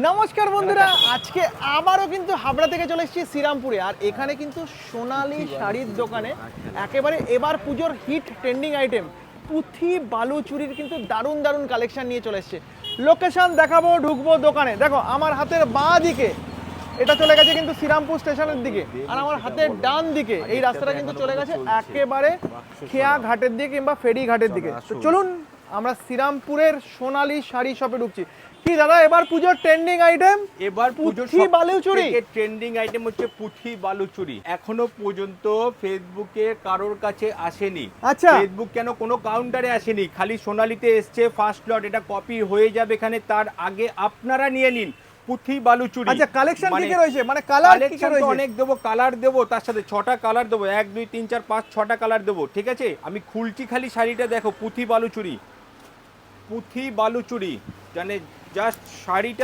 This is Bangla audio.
নমস্কার বন্ধুরা আজকে আবারও কিন্তু হাবড়া থেকে চলে এসেছি শ্রীরামপুরে আর এখানে কিন্তু সোনালি শাড়ির দোকানে একেবারে এবার পুজোর হিট ট্রেন্ডিং আইটেম পুঁথি বালু চুরির কিন্তু দারুণ দারুণ কালেকশন নিয়ে চলে এসেছে। লোকেশন দেখাবো ঢুকবো দোকানে। দেখো আমার হাতের বাঁ দিকে এটা চলে গেছে কিন্তু শ্রীরামপুর স্টেশনের দিকে আর আমার হাতের ডান দিকে এই রাস্তাটা কিন্তু চলে গেছে একেবারে খেয়া ঘাটের দিকে কিংবা ফেরি ঘাটের দিকে। চলুন আমরা শ্রীরামপুরের সোনালি শাড়ি শপে ঢুকছি। কি দাদা এবার পুজোর ট্রেন্ডিং আইটেম এবার পুজোর পুঁথি বালুচুরি? ট্রেন্ডিং আইটেম হচ্ছে পুঁথি বালুচুরি। এখনও পর্যন্ত ফেসবুকে কারোর কাছে আসেনি। আচ্ছা। ফেসবুক কেন কোনো কাউন্টারে আসেনি? খালি সোনালিতে এসছে ফার্স্ট লট এটা কপি হয়ে যাবে এখানে তার আগে আপনারা নিয়ে নিন পুঁথি বালুচুরি। আচ্ছা কালেকশন কি কি রয়েছে? মানে কালার কি কি রয়েছে? অনেক দেবো কালার দেবো তার সাথে ছটা কালার দেবো এক দুই তিন চার পাঁচ ছটা কালার দেবো ঠিক আছে? আমি খুলছি খালি শাড়িটা দেখো পুঁথি বালুচুরি। পুঁথি বালুচুরি মানে জাস্ট শাড়িটা